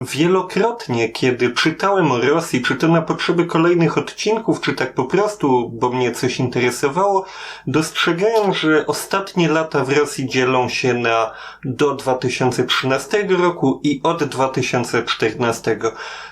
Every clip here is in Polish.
Wielokrotnie, kiedy czytałem o Rosji, czy to na potrzeby kolejnych odcinków, czy tak po prostu, bo mnie coś interesowało, dostrzegałem, że ostatnie lata w Rosji dzielą się na do 2013 roku i od 2014.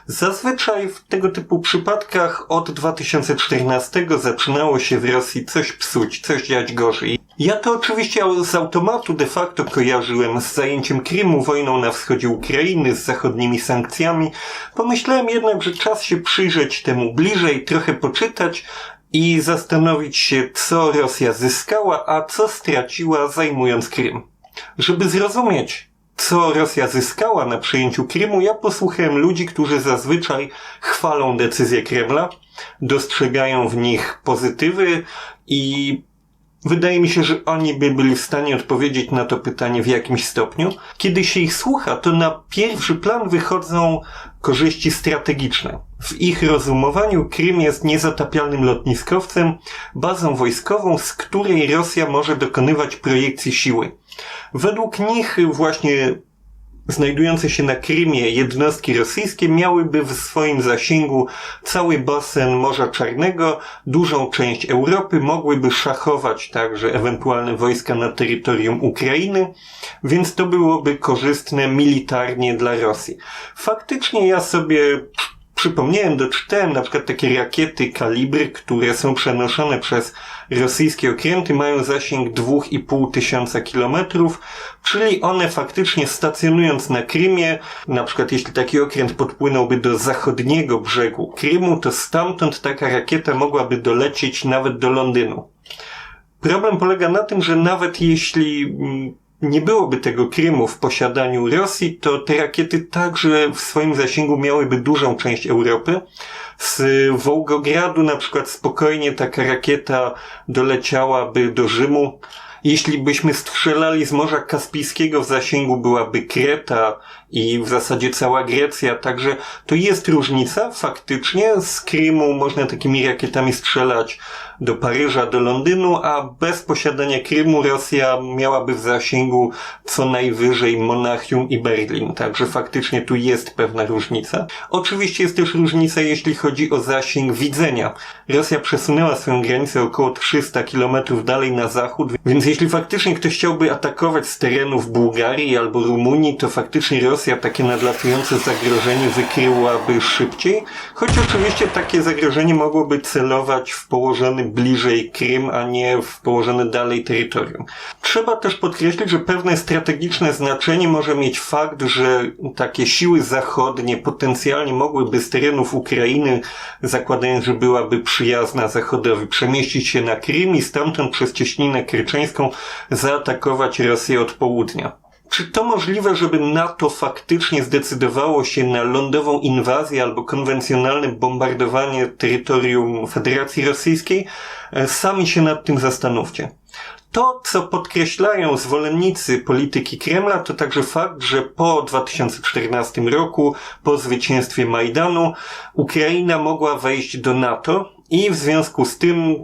Zazwyczaj w tego typu przypadkach od 2014 zaczynało się w Rosji coś psuć, coś dziać gorzej. Ja to oczywiście z automatu de facto kojarzyłem z zajęciem Krymu, wojną na wschodzie Ukrainy, z zachodnimi sankcjami. Pomyślałem jednak, że czas się przyjrzeć temu bliżej, trochę poczytać i zastanowić się, co Rosja zyskała, a co straciła zajmując Krym. Żeby zrozumieć, co Rosja zyskała na przejęciu Krymu, ja posłuchałem ludzi, którzy zazwyczaj chwalą decyzję Kremla, dostrzegają w nich pozytywy i Wydaje mi się, że oni by byli w stanie odpowiedzieć na to pytanie w jakimś stopniu. Kiedy się ich słucha, to na pierwszy plan wychodzą korzyści strategiczne. W ich rozumowaniu Krym jest niezatapialnym lotniskowcem, bazą wojskową, z której Rosja może dokonywać projekcji siły. Według nich właśnie znajdujące się na Krymie jednostki rosyjskie miałyby w swoim zasięgu cały basen Morza Czarnego, dużą część Europy, mogłyby szachować także ewentualne wojska na terytorium Ukrainy, więc to byłoby korzystne militarnie dla Rosji. Faktycznie ja sobie przypomniałem, doczytałem na przykład takie rakiety kalibry, które są przenoszone przez rosyjskie okręty, mają zasięg 2,5 tysiąca kilometrów, czyli one faktycznie stacjonując na Krymie, na przykład jeśli taki okręt podpłynąłby do zachodniego brzegu Krymu, to stamtąd taka rakieta mogłaby dolecieć nawet do Londynu. Problem polega na tym, że nawet jeśli mm, nie byłoby tego Krymu w posiadaniu Rosji, to te rakiety także w swoim zasięgu miałyby dużą część Europy. Z Wołgogradu na przykład spokojnie taka rakieta doleciałaby do Rzymu. Jeśli byśmy strzelali z Morza Kaspijskiego w zasięgu byłaby Kreta i w zasadzie cała Grecja, także to jest różnica faktycznie. Z Krymu można takimi rakietami strzelać do Paryża, do Londynu, a bez posiadania Krymu Rosja miałaby w zasięgu co najwyżej Monachium i Berlin. Także faktycznie tu jest pewna różnica. Oczywiście jest też różnica, jeśli chodzi o zasięg widzenia. Rosja przesunęła swoją granicę około 300 km dalej na zachód, więc jeśli faktycznie ktoś chciałby atakować z terenów Bułgarii albo Rumunii, to faktycznie Rosja takie nadlatujące zagrożenie wykryłaby szybciej, choć oczywiście takie zagrożenie mogłoby celować w położony bliżej Krym, a nie w położone dalej terytorium. Trzeba też podkreślić, że pewne strategiczne znaczenie może mieć fakt, że takie siły zachodnie potencjalnie mogłyby z terenów Ukrainy, zakładając, że byłaby przyjazna Zachodowi, przemieścić się na Krym i stamtąd przez cieśninę kryczeńską zaatakować Rosję od południa. Czy to możliwe, żeby NATO faktycznie zdecydowało się na lądową inwazję albo konwencjonalne bombardowanie terytorium Federacji Rosyjskiej? E, sami się nad tym zastanówcie. To, co podkreślają zwolennicy polityki Kremla, to także fakt, że po 2014 roku, po zwycięstwie Majdanu, Ukraina mogła wejść do NATO i w związku z tym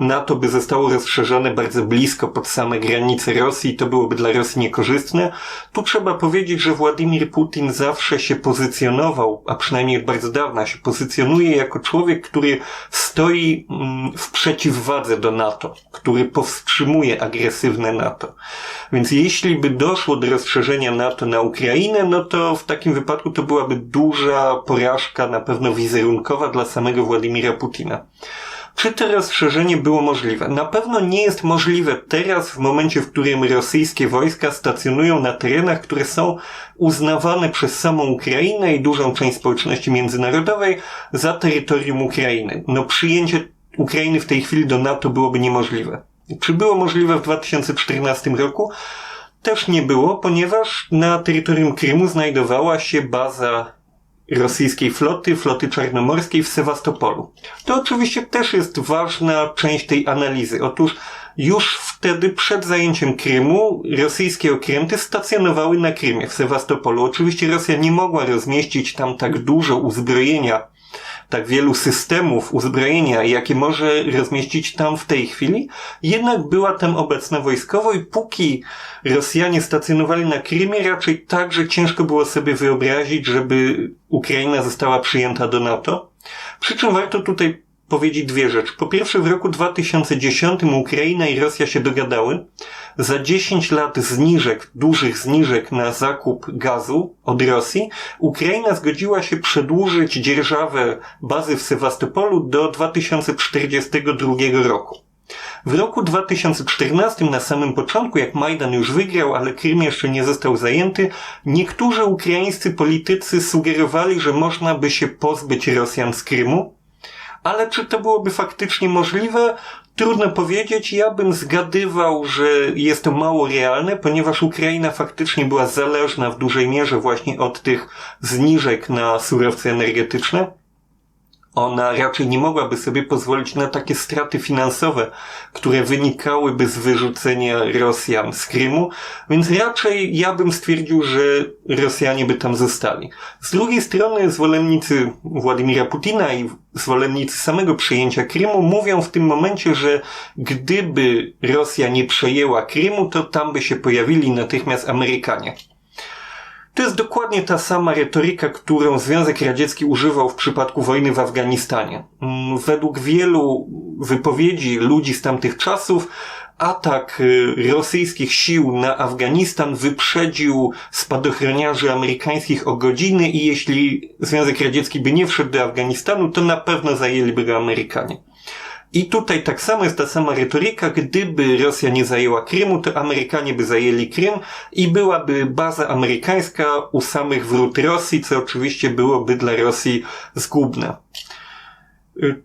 NATO by zostało rozszerzone bardzo blisko pod same granice Rosji to byłoby dla Rosji niekorzystne. Tu trzeba powiedzieć, że Władimir Putin zawsze się pozycjonował, a przynajmniej od bardzo dawna się pozycjonuje jako człowiek, który stoi mm, w przeciwwadze do NATO, który powstrzymuje agresywne NATO. Więc jeśli by doszło do rozszerzenia NATO na Ukrainę, no to w takim wypadku to byłaby duża porażka, na pewno wizerunkowa dla samego Władimira Putina. Czy to rozszerzenie było możliwe? Na pewno nie jest możliwe teraz, w momencie, w którym rosyjskie wojska stacjonują na terenach, które są uznawane przez samą Ukrainę i dużą część społeczności międzynarodowej za terytorium Ukrainy. No przyjęcie Ukrainy w tej chwili do NATO byłoby niemożliwe. Czy było możliwe w 2014 roku? Też nie było, ponieważ na terytorium Krymu znajdowała się baza rosyjskiej floty, floty czarnomorskiej w Sewastopolu. To oczywiście też jest ważna część tej analizy. Otóż już wtedy przed zajęciem Krymu rosyjskie okręty stacjonowały na Krymie, w Sewastopolu. Oczywiście Rosja nie mogła rozmieścić tam tak dużo uzbrojenia tak wielu systemów uzbrojenia, jakie może rozmieścić tam w tej chwili, jednak była tam obecna wojskowo i póki Rosjanie stacjonowali na Krymie, raczej także ciężko było sobie wyobrazić, żeby Ukraina została przyjęta do NATO. Przy czym warto tutaj powiedzieć dwie rzeczy. Po pierwsze, w roku 2010 Ukraina i Rosja się dogadały. Za 10 lat zniżek, dużych zniżek na zakup gazu od Rosji, Ukraina zgodziła się przedłużyć dzierżawę bazy w Sewastopolu do 2042 roku. W roku 2014, na samym początku, jak Majdan już wygrał, ale Krym jeszcze nie został zajęty, niektórzy ukraińscy politycy sugerowali, że można by się pozbyć Rosjan z Krymu, ale czy to byłoby faktycznie możliwe? Trudno powiedzieć. Ja bym zgadywał, że jest to mało realne, ponieważ Ukraina faktycznie była zależna w dużej mierze właśnie od tych zniżek na surowce energetyczne ona raczej nie mogłaby sobie pozwolić na takie straty finansowe, które wynikałyby z wyrzucenia Rosjan z Krymu, więc raczej ja bym stwierdził, że Rosjanie by tam zostali. Z drugiej strony zwolennicy Władimira Putina i zwolennicy samego przejęcia Krymu mówią w tym momencie, że gdyby Rosja nie przejęła Krymu, to tam by się pojawili natychmiast Amerykanie. To jest dokładnie ta sama retoryka, którą Związek Radziecki używał w przypadku wojny w Afganistanie. Mm, według wielu wypowiedzi ludzi z tamtych czasów, atak y, rosyjskich sił na Afganistan wyprzedził spadochroniarzy amerykańskich o godziny i jeśli Związek Radziecki by nie wszedł do Afganistanu, to na pewno zajęliby go Amerykanie. I tutaj tak samo jest ta sama retoryka, gdyby Rosja nie zajęła Krymu, to Amerykanie by zajęli Krym i byłaby baza amerykańska u samych wrót Rosji, co oczywiście byłoby dla Rosji zgubne.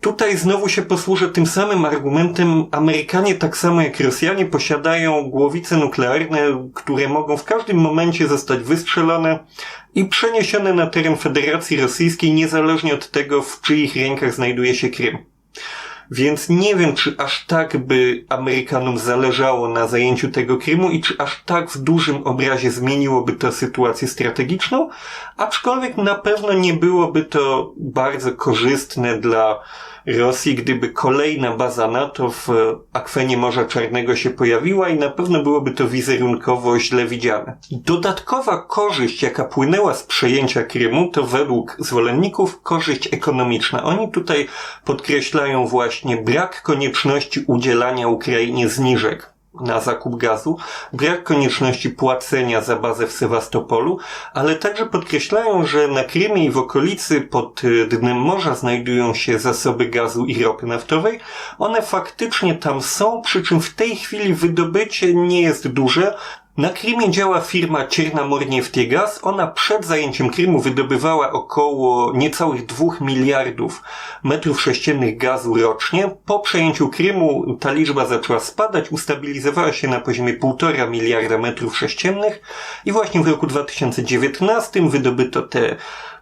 Tutaj znowu się posłużę tym samym argumentem. Amerykanie, tak samo jak Rosjanie, posiadają głowice nuklearne, które mogą w każdym momencie zostać wystrzelone i przeniesione na teren Federacji Rosyjskiej, niezależnie od tego, w czyich rękach znajduje się Krym. Więc nie wiem, czy aż tak by Amerykanom zależało na zajęciu tego Krymu i czy aż tak w dużym obrazie zmieniłoby to sytuację strategiczną, aczkolwiek na pewno nie byłoby to bardzo korzystne dla Rosji, gdyby kolejna baza NATO w akwenie Morza Czarnego się pojawiła i na pewno byłoby to wizerunkowo źle widziane. Dodatkowa korzyść, jaka płynęła z przejęcia Krymu, to według zwolenników korzyść ekonomiczna. Oni tutaj podkreślają właśnie brak konieczności udzielania Ukrainie zniżek na zakup gazu, brak konieczności płacenia za bazę w Sewastopolu, ale także podkreślają, że na Krymie i w okolicy pod dnem morza znajdują się zasoby gazu i ropy naftowej. One faktycznie tam są, przy czym w tej chwili wydobycie nie jest duże, na Krymie działa firma Ciernamornieftegas. Ona przed zajęciem Krymu wydobywała około niecałych dwóch miliardów metrów sześciennych gazu rocznie. Po przejęciu Krymu ta liczba zaczęła spadać, ustabilizowała się na poziomie półtora miliarda metrów sześciennych i właśnie w roku 2019 wydobyto te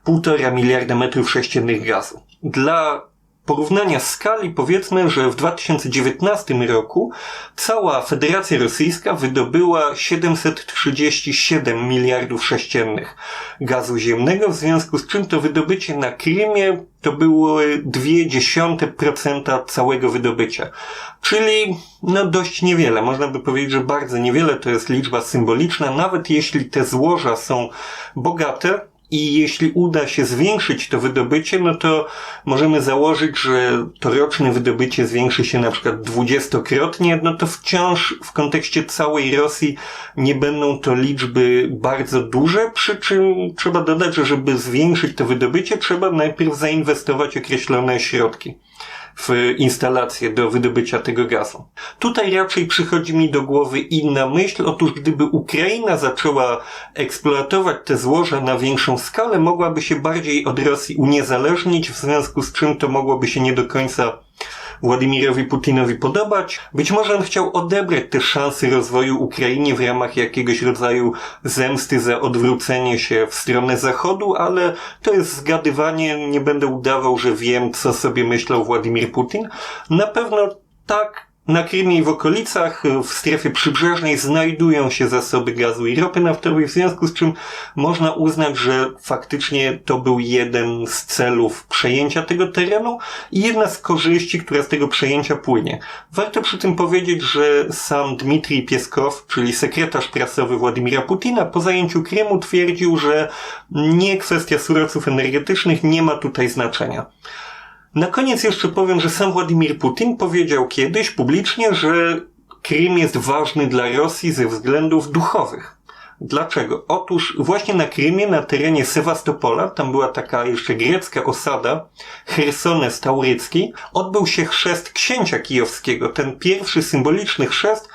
półtora miliarda metrów sześciennych gazu. Dla porównania skali powiedzmy, że w 2019 roku cała Federacja Rosyjska wydobyła 737 miliardów sześciennych gazu ziemnego, w związku z czym to wydobycie na Krymie to było 0,2% całego wydobycia. Czyli no dość niewiele. Można by powiedzieć, że bardzo niewiele to jest liczba symboliczna, nawet jeśli te złoża są bogate, i jeśli uda się zwiększyć to wydobycie, no to możemy założyć, że to roczne wydobycie zwiększy się na przykład dwudziestokrotnie, no to wciąż w kontekście całej Rosji nie będą to liczby bardzo duże, przy czym trzeba dodać, że żeby zwiększyć to wydobycie, trzeba najpierw zainwestować określone środki w instalację do wydobycia tego gazu. Tutaj raczej przychodzi mi do głowy inna myśl. Otóż gdyby Ukraina zaczęła eksploatować te złoża na większą skalę, mogłaby się bardziej od Rosji uniezależnić, w związku z czym to mogłoby się nie do końca Władimirowi Putinowi podobać. Być może on chciał odebrać te szanse rozwoju Ukrainie w ramach jakiegoś rodzaju zemsty za odwrócenie się w stronę Zachodu, ale to jest zgadywanie. Nie będę udawał, że wiem, co sobie myślał Władimir Putin. Na pewno tak Na Krymie i w okolicach, w strefie przybrzeżnej znajdują się zasoby gazu i ropy naftowej, w związku z czym można uznać, że faktycznie to był jeden z celów przejęcia tego terenu i jedna z korzyści, która z tego przejęcia płynie. Warto przy tym powiedzieć, że sam Dmitrij Pieskow, czyli sekretarz prasowy Władimira Putina, po zajęciu Krymu twierdził, że nie kwestia surowców energetycznych nie ma tutaj znaczenia. Na koniec jeszcze powiem, że sam Władimir Putin powiedział kiedyś publicznie, że Krym jest ważny dla Rosji ze względów duchowych. Dlaczego? Otóż właśnie na Krymie, na terenie Sewastopola, tam była taka jeszcze grecka osada, Chersones Taurycki, odbył się chrzest księcia kijowskiego, ten pierwszy symboliczny chrzest,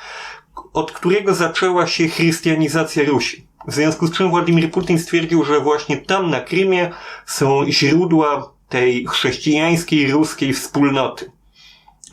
od którego zaczęła się chrystianizacja Rusi. W związku z czym Władimir Putin stwierdził, że właśnie tam na Krymie są źródła tej chrześcijańskiej, ruskiej wspólnoty.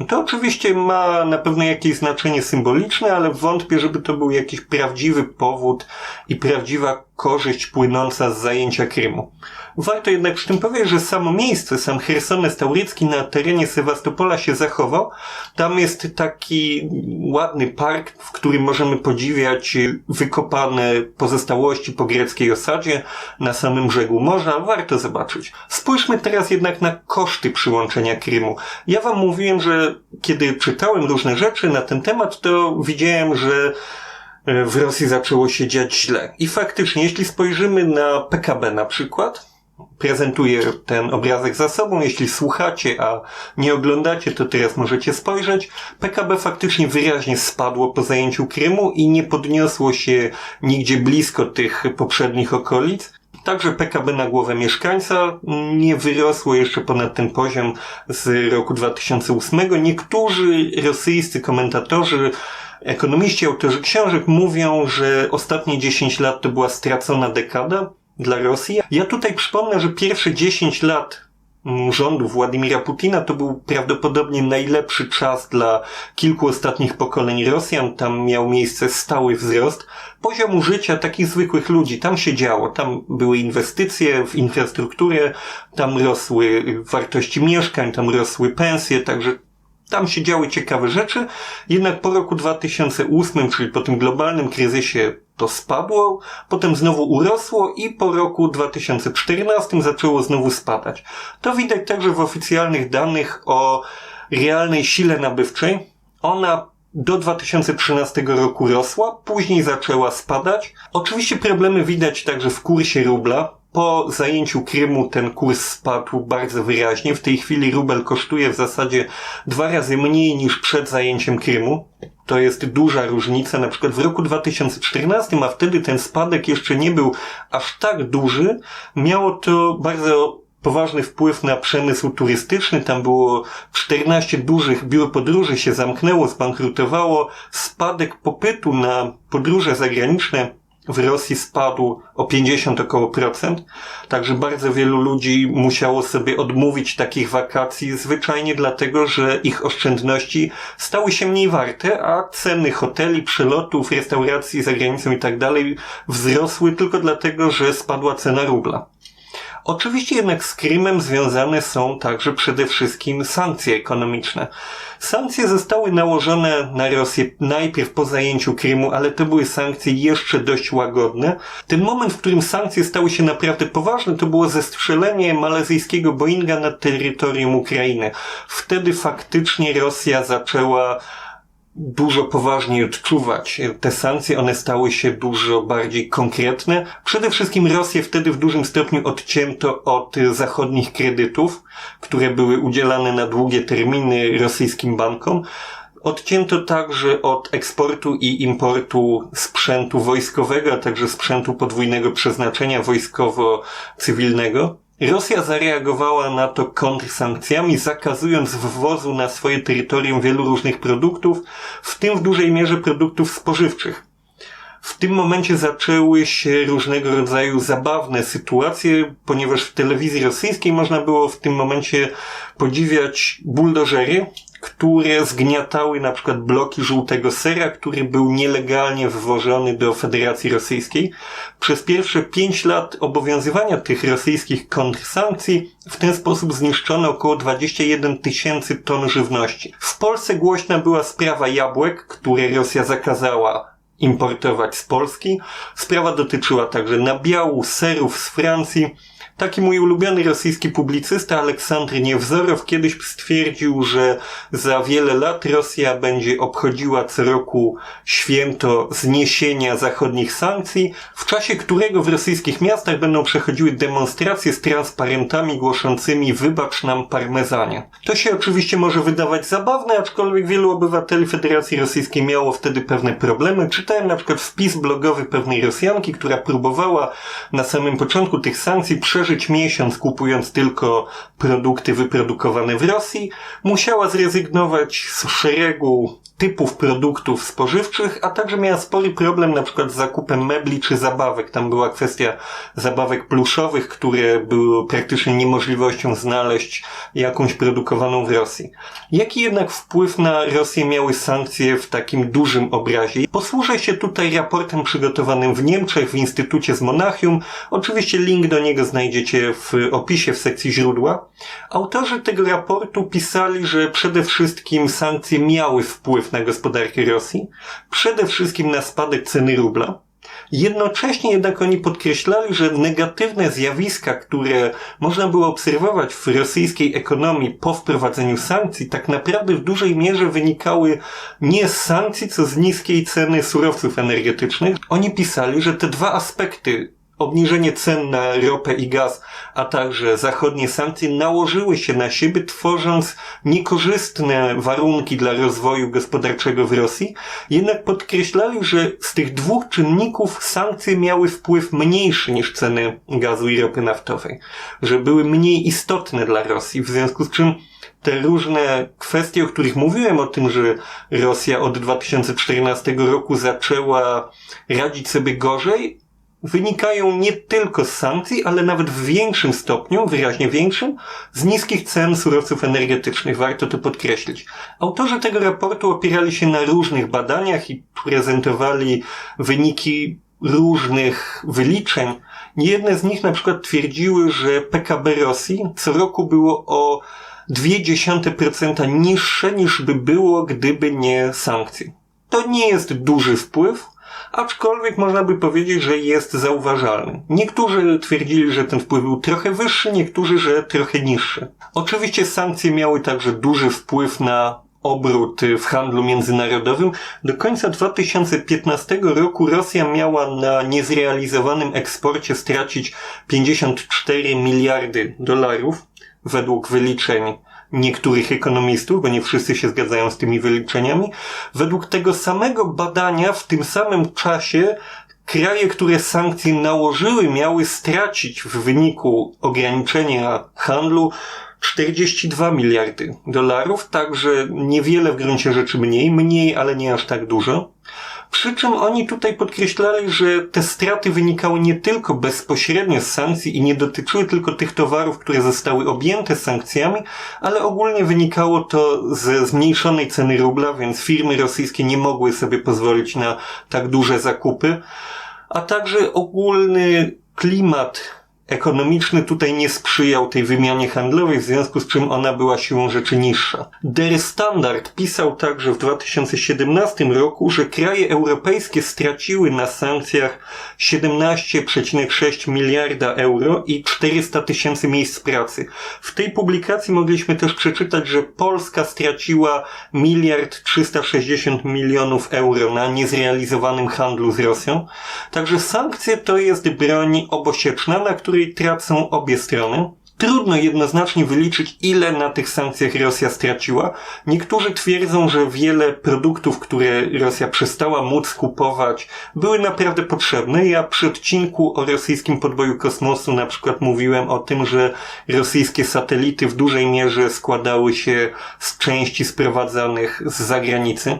To oczywiście ma na pewno jakieś znaczenie symboliczne, ale wątpię, żeby to był jakiś prawdziwy powód i prawdziwa korzyść płynąca z zajęcia Krymu. Warto jednak przy tym powiedzieć, że samo miejsce, sam Chersones Taurycki na terenie Sewastopola się zachował. Tam jest taki ładny park, w którym możemy podziwiać wykopane pozostałości po greckiej osadzie na samym brzegu morza. Warto zobaczyć. Spójrzmy teraz jednak na koszty przyłączenia Krymu. Ja wam mówiłem, że kiedy czytałem różne rzeczy na ten temat, to widziałem, że e, w Rosji zaczęło się dziać źle. I faktycznie, jeśli spojrzymy na PKB na przykład, prezentuję ten obrazek za sobą. Jeśli słuchacie, a nie oglądacie, to teraz możecie spojrzeć. PKB faktycznie wyraźnie spadło po zajęciu Krymu i nie podniosło się nigdzie blisko tych poprzednich okolic. Także PKB na głowę mieszkańca nie wyrosło jeszcze ponad ten poziom z roku 2008. Niektórzy rosyjscy komentatorzy Ekonomiści, autorzy książek mówią, że ostatnie 10 lat to była stracona dekada dla Rosji. Ja tutaj przypomnę, że pierwsze 10 lat mm, rządu Władimira Putina to był prawdopodobnie najlepszy czas dla kilku ostatnich pokoleń Rosjan. Tam miał miejsce stały wzrost poziomu życia takich zwykłych ludzi. Tam się działo. Tam były inwestycje w infrastrukturę, tam rosły wartości mieszkań, tam rosły pensje, także tam się działy ciekawe rzeczy, jednak po roku 2008, czyli po tym globalnym kryzysie, to spadło, potem znowu urosło i po roku 2014 zaczęło znowu spadać. To widać także w oficjalnych danych o realnej sile nabywczej. Ona do 2013 roku rosła, później zaczęła spadać. Oczywiście problemy widać także w kursie rubla. Po zajęciu Krymu ten kurs spadł bardzo wyraźnie. W tej chwili rubel kosztuje w zasadzie dwa razy mniej niż przed zajęciem Krymu. To jest duża różnica. Na przykład w roku 2014, a wtedy ten spadek jeszcze nie był aż tak duży, miało to bardzo poważny wpływ na przemysł turystyczny. Tam było 14 dużych biur podróży się zamknęło, zbankrutowało. Spadek popytu na podróże zagraniczne w Rosji spadł o 50 około procent, także bardzo wielu ludzi musiało sobie odmówić takich wakacji zwyczajnie dlatego, że ich oszczędności stały się mniej warte, a ceny hoteli, przelotów, restauracji za granicą i tak dalej wzrosły tylko dlatego, że spadła cena rubla. Oczywiście jednak z Krymem związane są także przede wszystkim sankcje ekonomiczne. Sankcje zostały nałożone na Rosję najpierw po zajęciu Krymu, ale to były sankcje jeszcze dość łagodne. Ten moment, w którym sankcje stały się naprawdę poważne, to było zestrzelenie malezyjskiego Boeinga na terytorium Ukrainy. Wtedy faktycznie Rosja zaczęła dużo poważniej odczuwać. Te sankcje, one stały się dużo bardziej konkretne. Przede wszystkim Rosję wtedy w dużym stopniu odcięto od zachodnich kredytów, które były udzielane na długie terminy rosyjskim bankom. Odcięto także od eksportu i importu sprzętu wojskowego, a także sprzętu podwójnego przeznaczenia wojskowo-cywilnego. Rosja zareagowała na to kontrsankcjami, zakazując wwozu na swoje terytorium wielu różnych produktów, w tym w dużej mierze produktów spożywczych. W tym momencie zaczęły się różnego rodzaju zabawne sytuacje, ponieważ w telewizji rosyjskiej można było w tym momencie podziwiać buldożery, które zgniatały na przykład bloki żółtego sera, który był nielegalnie wwożony do Federacji Rosyjskiej. Przez pierwsze pięć lat obowiązywania tych rosyjskich kontrsankcji w ten sposób zniszczono około 21 tysięcy ton żywności. W Polsce głośna była sprawa jabłek, które Rosja zakazała importować z Polski. Sprawa dotyczyła także nabiału, serów z Francji, Taki mój ulubiony rosyjski publicysta Aleksandr Niewzorow kiedyś stwierdził, że za wiele lat Rosja będzie obchodziła co roku święto zniesienia zachodnich sankcji, w czasie którego w rosyjskich miastach będą przechodziły demonstracje z transparentami głoszącymi wybacz nam parmezanie. To się oczywiście może wydawać zabawne, aczkolwiek wielu obywateli Federacji Rosyjskiej miało wtedy pewne problemy. Czytałem na przykład wpis blogowy pewnej Rosjanki, która próbowała na samym początku tych sankcji przeżyć przeżyć miesiąc kupując tylko produkty wyprodukowane w Rosji, musiała zrezygnować z szeregu typów produktów spożywczych, a także miała spory problem na przykład z zakupem mebli czy zabawek. Tam była kwestia zabawek pluszowych, które były praktycznie niemożliwością znaleźć jakąś produkowaną w Rosji. Jaki jednak wpływ na Rosję miały sankcje w takim dużym obrazie? Posłużę się tutaj raportem przygotowanym w Niemczech w Instytucie z Monachium. Oczywiście link do niego znajdziecie w opisie w sekcji źródła. Autorzy tego raportu pisali, że przede wszystkim sankcje miały wpływ na gospodarkę Rosji, przede wszystkim na spadek ceny rubla. Jednocześnie jednak oni podkreślali, że negatywne zjawiska, które można było obserwować w rosyjskiej ekonomii po wprowadzeniu sankcji, tak naprawdę w dużej mierze wynikały nie z sankcji, co z niskiej ceny surowców energetycznych. Oni pisali, że te dwa aspekty obniżenie cen na ropę i gaz, a także zachodnie sankcje nałożyły się na siebie, tworząc niekorzystne warunki dla rozwoju gospodarczego w Rosji. Jednak podkreślali, że z tych dwóch czynników sankcje miały wpływ mniejszy niż ceny gazu i ropy naftowej, że były mniej istotne dla Rosji, w związku z czym te różne kwestie, o których mówiłem, o tym, że Rosja od 2014 roku zaczęła radzić sobie gorzej, wynikają nie tylko z sankcji, ale nawet w większym stopniu, wyraźnie większym, z niskich cen surowców energetycznych. Warto to podkreślić. Autorzy tego raportu opierali się na różnych badaniach i prezentowali wyniki różnych wyliczeń. Jedne z nich na przykład twierdziły, że PKB Rosji co roku było o 0,2% niższe niż by było, gdyby nie sankcje. To nie jest duży wpływ, aczkolwiek można by powiedzieć, że jest zauważalny. Niektórzy twierdzili, że ten wpływ był trochę wyższy, niektórzy, że trochę niższy. Oczywiście sankcje miały także duży wpływ na obrót w handlu międzynarodowym. Do końca 2015 roku Rosja miała na niezrealizowanym eksporcie stracić 54 miliardy dolarów według wyliczeń niektórych ekonomistów, bo nie wszyscy się zgadzają z tymi wyliczeniami. Według tego samego badania w tym samym czasie kraje, które sankcje nałożyły, miały stracić w wyniku ograniczenia handlu 42 miliardy dolarów, także niewiele w gruncie rzeczy mniej, mniej, ale nie aż tak dużo. Przy czym oni tutaj podkreślali, że te straty wynikały nie tylko bezpośrednio z sankcji i nie dotyczyły tylko tych towarów, które zostały objęte sankcjami, ale ogólnie wynikało to ze zmniejszonej ceny rubla, więc firmy rosyjskie nie mogły sobie pozwolić na tak duże zakupy, a także ogólny klimat ekonomiczny tutaj nie sprzyjał tej wymianie handlowej, w związku z czym ona była siłą rzeczy niższa. Der Standard pisał także w 2017 roku, że kraje europejskie straciły na sankcjach 17,6 miliarda euro i 400 tysięcy miejsc pracy. W tej publikacji mogliśmy też przeczytać, że Polska straciła miliard 360 milionów euro na niezrealizowanym handlu z Rosją. Także sankcje to jest broń obosieczna, na której której tracą obie strony. Trudno jednoznacznie wyliczyć, ile na tych sankcjach Rosja straciła. Niektórzy twierdzą, że wiele produktów, które Rosja przestała móc kupować, były naprawdę potrzebne. Ja przy odcinku o rosyjskim podboju kosmosu na przykład mówiłem o tym, że rosyjskie satelity w dużej mierze składały się z części sprowadzanych z zagranicy.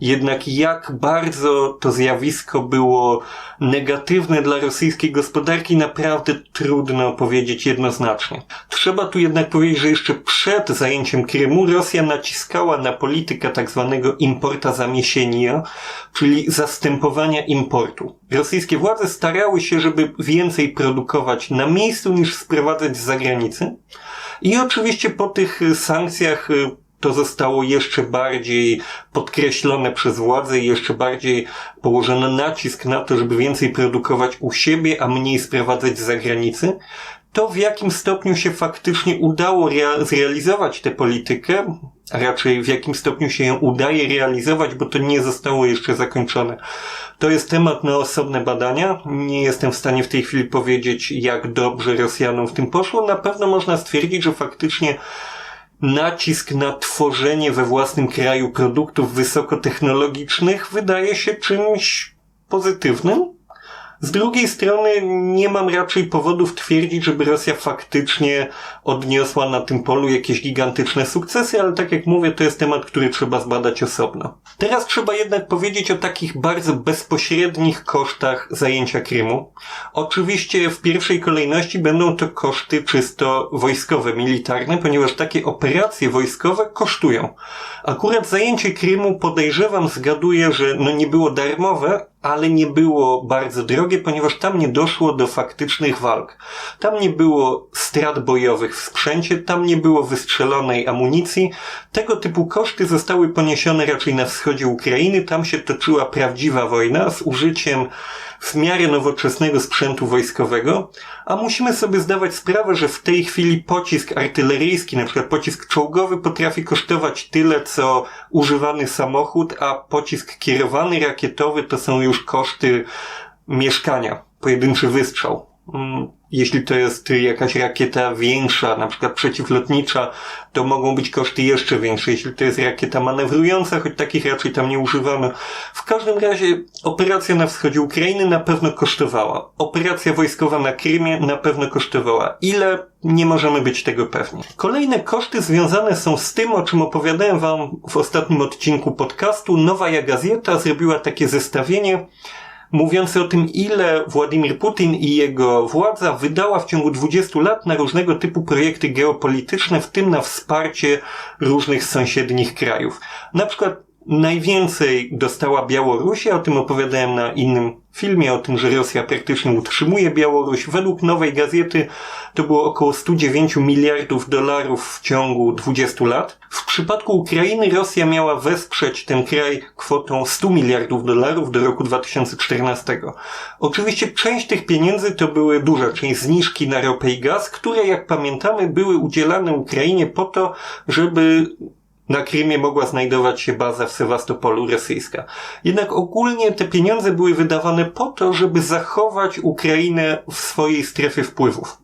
Jednak jak bardzo to zjawisko było negatywne dla rosyjskiej gospodarki, naprawdę trudno powiedzieć jednoznacznie. Trzeba tu jednak powiedzieć, że jeszcze przed zajęciem Krymu Rosja naciskała na politykę tak zwanego importa zamiesienia, czyli zastępowania importu. Rosyjskie władze starały się, żeby więcej produkować na miejscu niż sprowadzać z zagranicy. I oczywiście po tych sankcjach y, to zostało jeszcze bardziej podkreślone przez władze i jeszcze bardziej położono nacisk na to, żeby więcej produkować u siebie, a mniej sprowadzać z zagranicy. To w jakim stopniu się faktycznie udało rea- zrealizować tę politykę, a raczej w jakim stopniu się ją udaje realizować, bo to nie zostało jeszcze zakończone. To jest temat na osobne badania. Nie jestem w stanie w tej chwili powiedzieć, jak dobrze Rosjanom w tym poszło. Na pewno można stwierdzić, że faktycznie nacisk na tworzenie we własnym kraju produktów wysokotechnologicznych wydaje się czymś pozytywnym. Z drugiej strony nie mam raczej powodów twierdzić, żeby Rosja faktycznie odniosła na tym polu jakieś gigantyczne sukcesy, ale tak jak mówię, to jest temat, który trzeba zbadać osobno. Teraz trzeba jednak powiedzieć o takich bardzo bezpośrednich kosztach zajęcia Krymu. Oczywiście w pierwszej kolejności będą to koszty czysto wojskowe, militarne, ponieważ takie operacje wojskowe kosztują. Akurat zajęcie Krymu podejrzewam, zgaduję, że no nie było darmowe, ale nie było bardzo drogie, ponieważ tam nie doszło do faktycznych walk. Tam nie było strat bojowych w sprzęcie, tam nie było wystrzelonej amunicji. Tego typu koszty zostały poniesione raczej na wschodzie Ukrainy. Tam się toczyła prawdziwa wojna z użyciem w miarę nowoczesnego sprzętu wojskowego, a musimy sobie zdawać sprawę, że w tej chwili pocisk artyleryjski, na przykład pocisk czołgowy potrafi kosztować tyle, co używany samochód, a pocisk kierowany rakietowy to są już koszty mieszkania, pojedynczy wystrzał. Jeśli to jest jakaś rakieta większa, na przykład przeciwlotnicza, to mogą być koszty jeszcze większe. Jeśli to jest rakieta manewrująca, choć takich raczej tam nie używamy. W każdym razie operacja na wschodzie Ukrainy na pewno kosztowała. Operacja wojskowa na Krymie na pewno kosztowała. Ile? Nie możemy być tego pewni. Kolejne koszty związane są z tym, o czym opowiadałem wam w ostatnim odcinku podcastu. Nowa Gazeta zrobiła takie zestawienie mówiący o tym, ile Władimir Putin i jego władza wydała w ciągu 20 lat na różnego typu projekty geopolityczne, w tym na wsparcie różnych sąsiednich krajów. Na przykład najwięcej dostała Białoruś, o tym opowiadałem na innym filmie, o tym, że Rosja praktycznie utrzymuje Białoruś. Według nowej gazety to było około 109 miliardów dolarów w ciągu 20 lat. W przypadku Ukrainy Rosja miała wesprzeć ten kraj kwotą 100 miliardów dolarów do roku 2014. Oczywiście część tych pieniędzy to były duża część zniżki na ropę i gaz, które jak pamiętamy były udzielane Ukrainie po to, żeby na Krymie mogła znajdować się baza w Sewastopolu rosyjska. Jednak ogólnie te pieniądze były wydawane po to, żeby zachować Ukrainę w swojej strefie wpływów.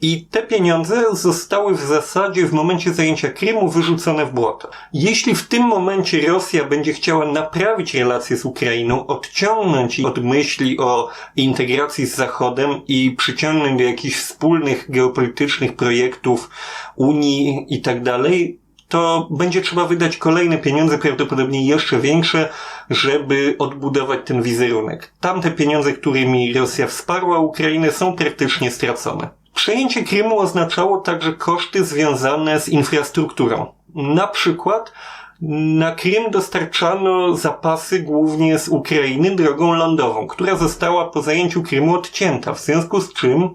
I te pieniądze zostały w zasadzie w momencie zajęcia Krymu wyrzucone w błoto. Jeśli w tym momencie Rosja będzie chciała naprawić relacje z Ukrainą, odciągnąć od myśli o integracji z Zachodem i przyciągnąć do jakichś wspólnych geopolitycznych projektów Unii i tak dalej, to będzie trzeba wydać kolejne pieniądze, prawdopodobnie jeszcze większe, żeby odbudować ten wizerunek. Tamte pieniądze, którymi Rosja wsparła Ukrainę, są praktycznie stracone. Przejęcie Krymu oznaczało także koszty związane z infrastrukturą. Na przykład na Krym dostarczano zapasy głównie z Ukrainy drogą lądową, która została po zajęciu Krymu odcięta, w związku z czym,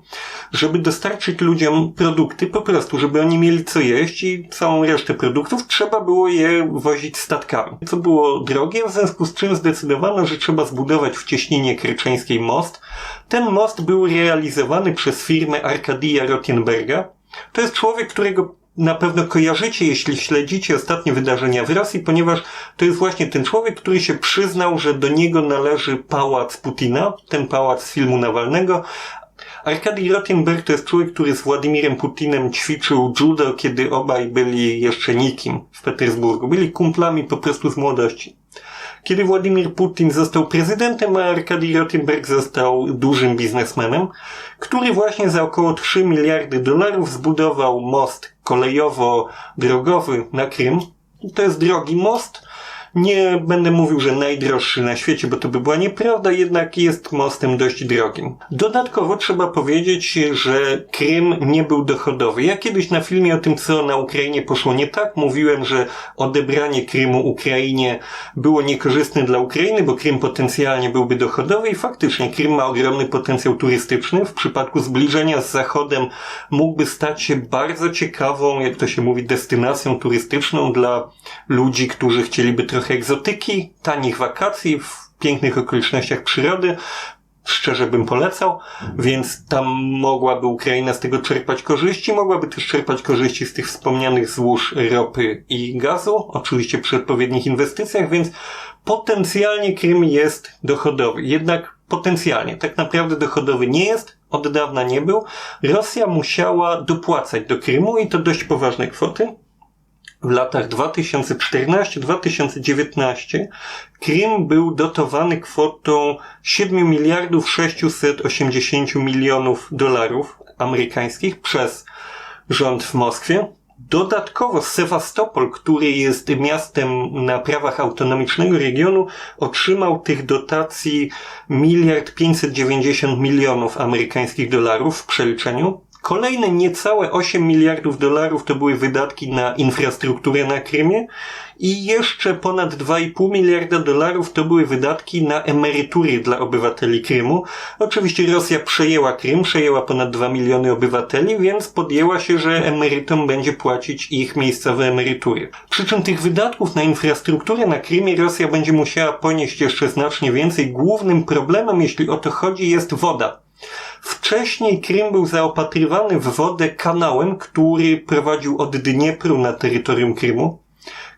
żeby dostarczyć ludziom produkty, po prostu, żeby oni mieli co jeść i całą resztę produktów, trzeba było je wozić statkami. Co było drogie, w związku z czym zdecydowano, że trzeba zbudować w cieśninie kryczeńskiej most. Ten most był realizowany przez firmę Arkadia Rotenberga. To jest człowiek, którego na pewno kojarzycie, jeśli śledzicie ostatnie wydarzenia w Rosji, ponieważ to jest właśnie ten człowiek, który się przyznał, że do niego należy pałac Putina, ten pałac z filmu Nawalnego. Arkady Rotenberg to jest człowiek, który z Władimirem Putinem ćwiczył judo, kiedy obaj byli jeszcze nikim w Petersburgu. Byli kumplami po prostu z młodości. Kiedy Władimir Putin został prezydentem, a Arkady Rotenberg został dużym biznesmenem, który właśnie za około 3 miliardy dolarów zbudował most kolejowo-drogowy na Krym. To jest drogi most, Nie będę mówił, że najdroższy na świecie, bo to by była nieprawda, jednak jest mostem dość drogim. Dodatkowo trzeba powiedzieć, że Krym nie był dochodowy. Ja kiedyś na filmie o tym, co na Ukrainie poszło nie tak, mówiłem, że odebranie Krymu Ukrainie było niekorzystne dla Ukrainy, bo Krym potencjalnie byłby dochodowy i faktycznie Krym ma ogromny potencjał turystyczny. W przypadku zbliżenia z Zachodem mógłby stać się bardzo ciekawą, jak to się mówi, destynacją turystyczną dla ludzi, którzy chcieliby trochę egzotyki, tanich wakacji w pięknych okolicznościach przyrody. Szczerze bym polecał, więc tam mogłaby Ukraina z tego czerpać korzyści, mogłaby też czerpać korzyści z tych wspomnianych złóż ropy i gazu, oczywiście przy odpowiednich inwestycjach, więc potencjalnie Krym jest dochodowy. Jednak potencjalnie, tak naprawdę dochodowy nie jest, od dawna nie był. Rosja musiała dopłacać do Krymu i to dość poważne kwoty. W latach 2014-2019 Krym był dotowany kwotą 7 miliardów 680 milionów dolarów amerykańskich przez rząd w Moskwie. Dodatkowo Sewastopol, który jest miastem na prawach autonomicznego regionu, otrzymał tych dotacji miliard 590 milionów amerykańskich dolarów w przeliczeniu. Kolejne niecałe 8 miliardów dolarów to były wydatki na infrastrukturę na Krymie i jeszcze ponad 2,5 miliarda dolarów to były wydatki na emerytury dla obywateli Krymu. Oczywiście Rosja przejęła Krym, przejęła ponad 2 miliony obywateli, więc podjęła się, że emerytom będzie płacić ich miejscowe emerytury. Przy czym tych wydatków na infrastrukturę na Krymie Rosja będzie musiała ponieść jeszcze znacznie więcej. Głównym problemem, jeśli o to chodzi, jest woda. Wcześniej Krym był zaopatrywany w wodę kanałem, który prowadził od Dniepru na terytorium Krymu.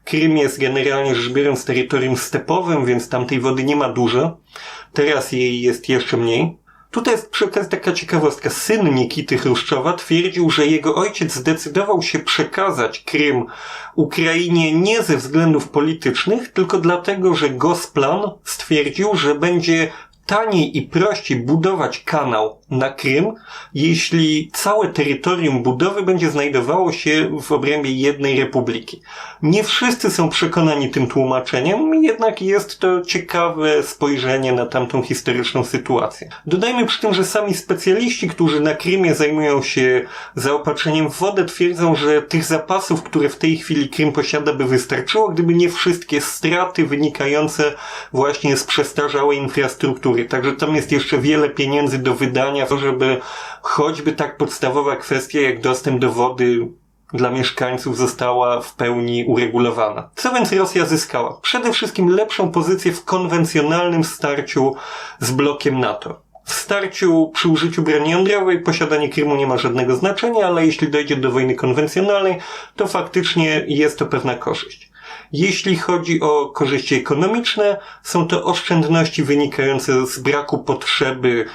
Krym jest generalnie rzecz biorąc terytorium stepowym, więc tam tej wody nie ma dużo. Teraz jej jest jeszcze mniej. Tutaj jest przy okazji taka ciekawostka. Syn Nikity Chruszczowa twierdził, że jego ojciec zdecydował się przekazać Krym Ukrainie nie ze względów politycznych, tylko dlatego, że Gosplan stwierdził, że będzie taniej i prościej budować kanał na Krym, jeśli całe terytorium budowy będzie znajdowało się w obrębie jednej republiki. Nie wszyscy są przekonani tym tłumaczeniem, jednak jest to ciekawe spojrzenie na tamtą historyczną sytuację. Dodajmy przy tym, że sami specjaliści, którzy na Krymie zajmują się zaopatrzeniem w wodę, twierdzą, że tych zapasów, które w tej chwili Krym posiada, by wystarczyło, gdyby nie wszystkie straty wynikające właśnie z przestarzałej infrastruktury. Także tam jest jeszcze wiele pieniędzy do wydania, żeby choćby tak podstawowa kwestia jak dostęp do wody dla mieszkańców została w pełni uregulowana. Co więc Rosja zyskała? Przede wszystkim lepszą pozycję w konwencjonalnym starciu z blokiem NATO. W starciu przy użyciu broni jądrowej posiadanie Krymu nie ma żadnego znaczenia, ale jeśli dojdzie do wojny konwencjonalnej, to faktycznie jest to pewna korzyść. Jeśli chodzi o korzyści ekonomiczne, są to oszczędności wynikające z braku potrzeby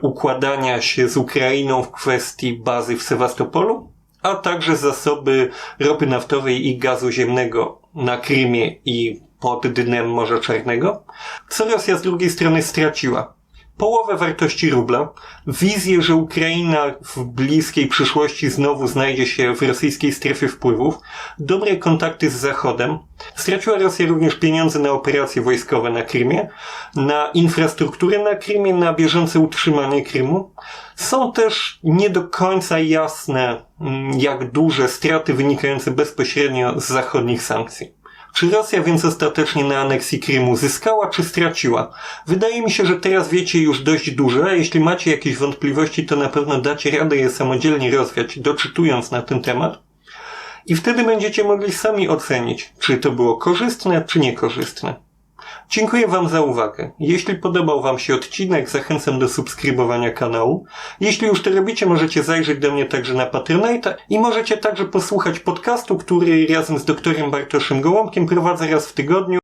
układania się z Ukrainą w kwestii bazy w Sewastopolu, a także zasoby ropy naftowej i gazu ziemnego na Krymie i pod dnem Morza Czarnego, co Rosja z drugiej strony straciła połowę wartości rubla, wizję, że Ukraina w bliskiej przyszłości znowu znajdzie się w rosyjskiej strefie wpływów, dobre kontakty z Zachodem. Straciła Rosja również pieniądze na operacje wojskowe na Krymie, na infrastrukturę na Krymie, na bieżące utrzymanie Krymu. Są też nie do końca jasne, mm, jak duże straty wynikające bezpośrednio z zachodnich sankcji. Czy Rosja więc ostatecznie na aneksji Krymu zyskała czy straciła? Wydaje mi się, że teraz wiecie już dość dużo, a jeśli macie jakieś wątpliwości, to na pewno dacie radę je samodzielnie rozwiać, doczytując na ten temat. I wtedy będziecie mogli sami ocenić, czy to było korzystne, czy niekorzystne. Dziękuję Wam za uwagę. Jeśli podobał Wam się odcinek, zachęcam do subskrybowania kanału. Jeśli już to robicie, możecie zajrzeć do mnie także na Patronite i możecie także posłuchać podcastu, który razem z doktorem Bartoszem Gołąbkiem prowadzę raz w tygodniu.